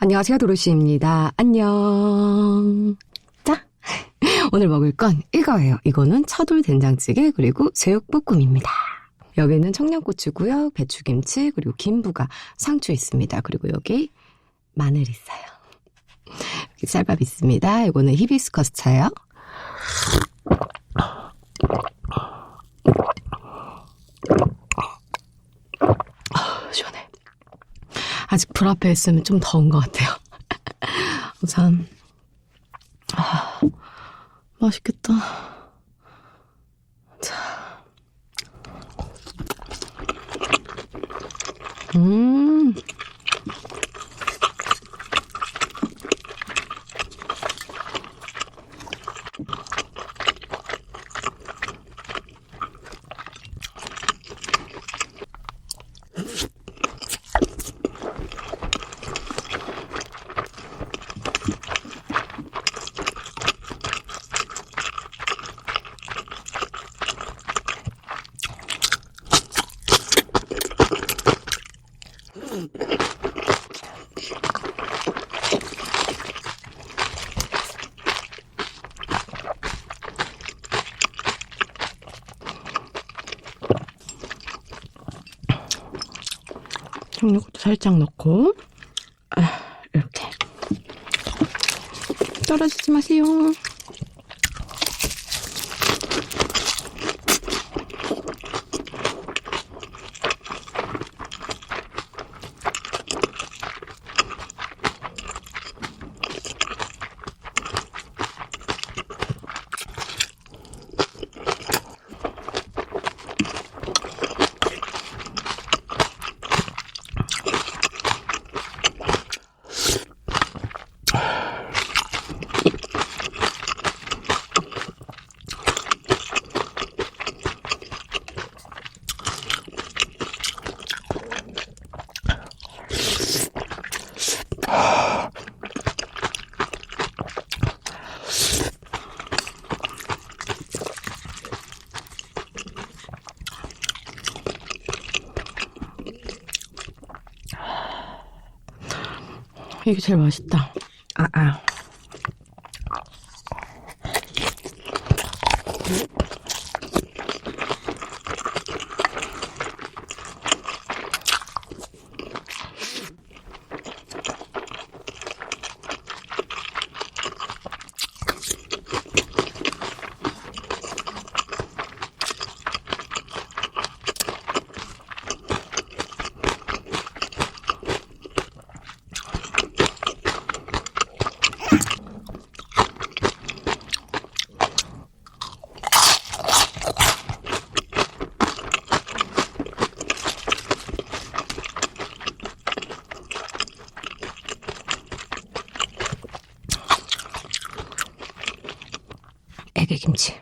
안녕하세요, 도로시입니다. 안녕. 자, 오늘 먹을 건 이거예요. 이거는 차돌 된장찌개 그리고 제육볶음입니다. 여기는 청양고추고요, 배추김치 그리고 김부가 상추 있습니다. 그리고 여기 마늘 있어요. 여기 쌀밥 있습니다. 이거는 히비스커스 차예요. 아, 시원해. 아직 불 앞에 있으면 좀 더운 것 같아요. 우선 아, 맛있겠다. 청양고추 살짝 넣고 아, 이렇게 떨어지지 마세요. 이게 제일 맛있다. 아, 아. 애기김치.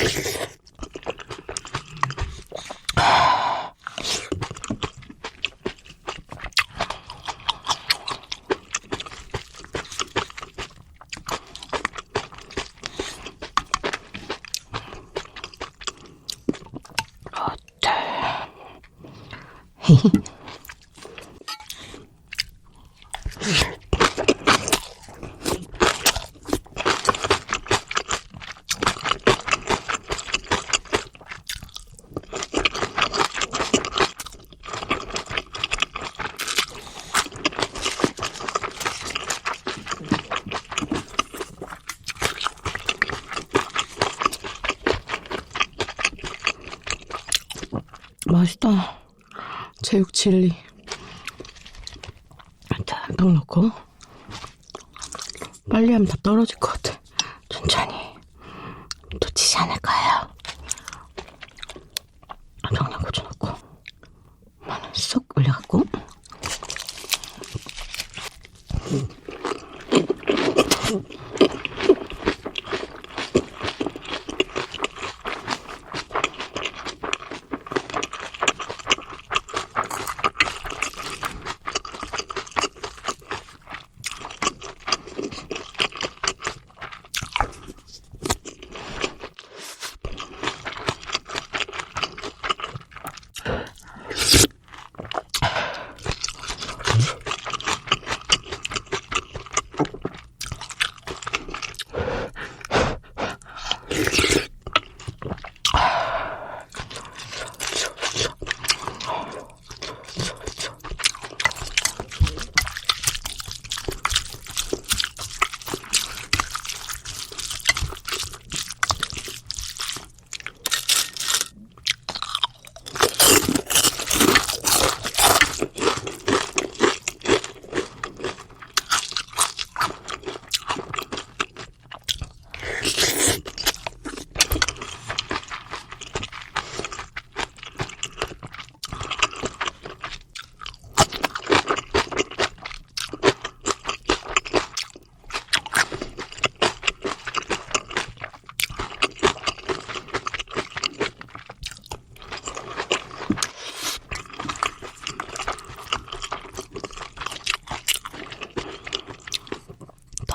얍. 얍. 이렇게. 맛있다. 제육 칠리. 자, 딱 넣고. 빨리 하면 다 떨어질 것 같아. 천천히. 놓치지 않을 거예요. 청양고추 넣고 마늘 쏙 올려갖고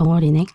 덩어리네.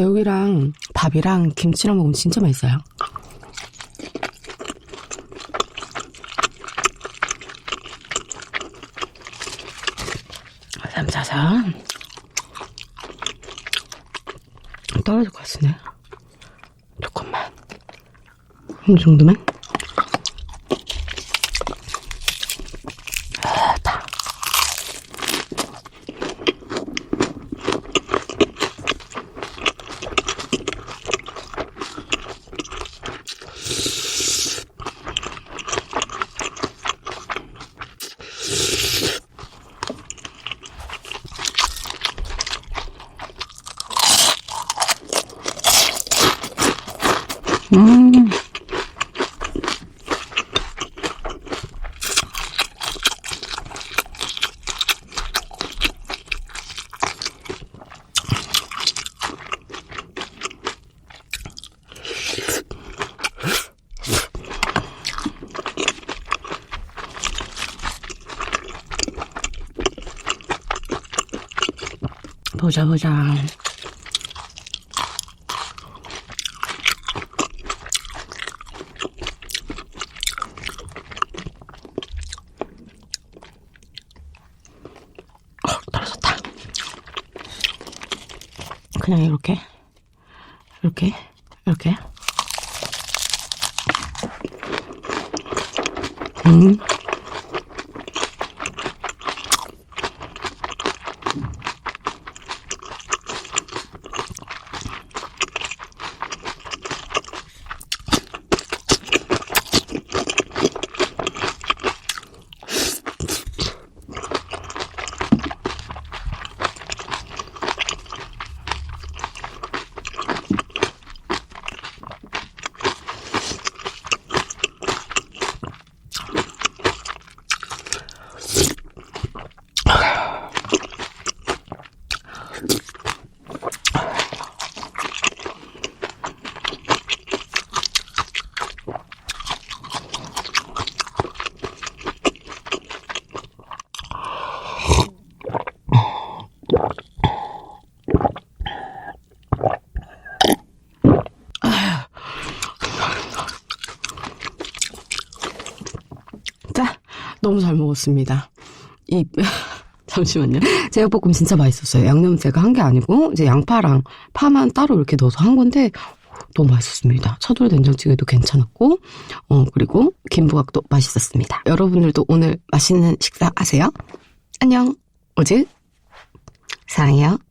제육이랑 밥이랑 김치랑 먹으면 진짜 맛있어요. 삼사선 떨어질 것 같으네. 조금만. 이 정도면? 아, 다. 음. 보자 보자. 어, 떨어졌다. 그냥 이렇게, 이렇게, 이렇게. 음. 너무 잘 먹었습니다. 이, 잠시만요. 제육볶음 진짜 맛있었어요. 양념 제가 한 게 아니고, 이제 양파랑 파만 따로 이렇게 넣어서 한 건데, 너무 맛있었습니다. 차돌 된장찌개도 괜찮았고, 어, 그리고 김부각도 맛있었습니다. 여러분들도 오늘 맛있는 식사 하세요. 안녕. 오즈. 사랑해요.